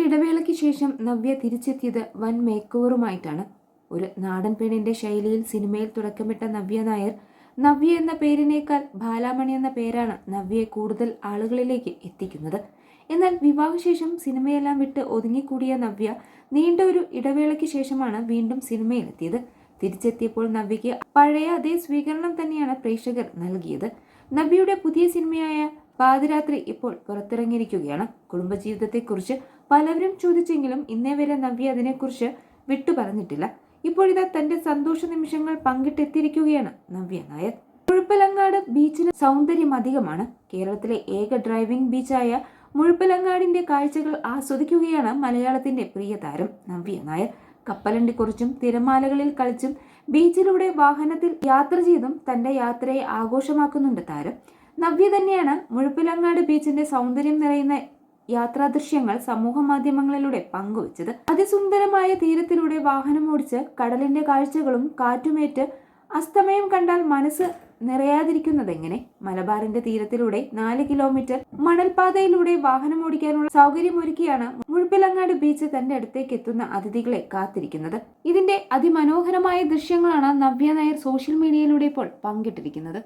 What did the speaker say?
ഒരിടവേളയ്ക്ക് ശേഷം നവ്യ തിരിച്ചെത്തിയത് വൻ മേക്ക് ഓവറുമായിട്ടാണ് ഒരു നാടൻ പെണ്ണിന്റെ ശൈലിയിൽ സിനിമയിൽ തുടക്കമിട്ട നവ്യ നായർ നവ്യ എന്ന പേരിനേക്കാൾ ബാലാമണി എന്ന പേരാണ് നവ്യയെ കൂടുതൽ ആളുകളിലേക്ക് എത്തിക്കുന്നത്. എന്നാൽ വിവാഹശേഷം സിനിമയെല്ലാം വിട്ട് ഒതുങ്ങിക്കൂടിയ നവ്യ നീണ്ട ഒരു ഇടവേളയ്ക്ക് ശേഷമാണ് വീണ്ടും സിനിമയിലെത്തിയത്. തിരിച്ചെത്തിയപ്പോൾ നവ്യയ്ക്ക് പഴയ അതേ സ്വീകരണം തന്നെയാണ് പ്രേക്ഷകർ നൽകിയത്. നവ്യയുടെ പുതിയ സിനിമയായ പാതിരാത്രി ഇപ്പോൾ പുറത്തിറങ്ങിയിരിക്കുകയാണ്. കുടുംബജീവിതത്തെക്കുറിച്ച് പലവരും ചോദിച്ചെങ്കിലും ഇന്നേ വരെ നവ്യ അതിനെക്കുറിച്ച് വിട്ടു പറഞ്ഞിട്ടില്ല ഇപ്പോഴിതാ തന്റെ സന്തോഷ നിമിഷങ്ങൾ പങ്കിട്ടെത്തിയിരിക്കുകയാണ് നവ്യ നായർ. മുഴുപ്പലങ്ങാട് ബീച്ചിന് സൗന്ദര്യം അധികമാണ്. കേരളത്തിലെ ഏക ഡ്രൈവിംഗ് ബീച്ചായ മുഴുപ്പലങ്ങാടിന്റെ കാഴ്ചകൾ ആസ്വദിക്കുകയാണ് മലയാളത്തിന്റെ പ്രിയ താരം നവ്യ നായർ. കപ്പലണ്ടിക്കുറിച്ചും തിരമാലകളിൽ കളിച്ചും ബീച്ചിലൂടെ വാഹനത്തിൽ യാത്ര ചെയ്തും തന്റെ യാത്രയെ ആഘോഷമാക്കുന്നുണ്ട് താരം. നവ്യ തന്നെയാണ് മുഴുപ്പിലങ്ങാട് ബീച്ചിന്റെ സൗന്ദര്യം നിറയുന്ന യാത്രാ ദൃശ്യങ്ങൾ സമൂഹ മാധ്യമങ്ങളിലൂടെ പങ്കുവച്ചത്. അതിസുന്ദരമായ തീരത്തിലൂടെ വാഹനം ഓടിച്ച് കടലിന്റെ കാഴ്ചകളും കാറ്റുമേറ്റ് അസ്തമയം കണ്ടാൽ മനസ്സ് നിറയാതിരിക്കുന്നതെങ്ങനെ? മലബാറിന്റെ തീരത്തിലൂടെ നാല് കിലോമീറ്റർ മണൽപാതയിലൂടെ വാഹനം ഓടിക്കാനുള്ള സൗകര്യമൊരുക്കിയാണ് മുഴുപ്പിലങ്ങാട് ബീച്ച് തന്റെ അടുത്തേക്ക് എത്തുന്ന അതിഥികളെ കാത്തിരിക്കുന്നത്. ഇതിന്റെ അതിമനോഹരമായ ദൃശ്യങ്ങളാണ് നവ്യ നായർ സോഷ്യൽ മീഡിയയിലൂടെ ഇപ്പോൾ പങ്കിട്ടിരിക്കുന്നത്.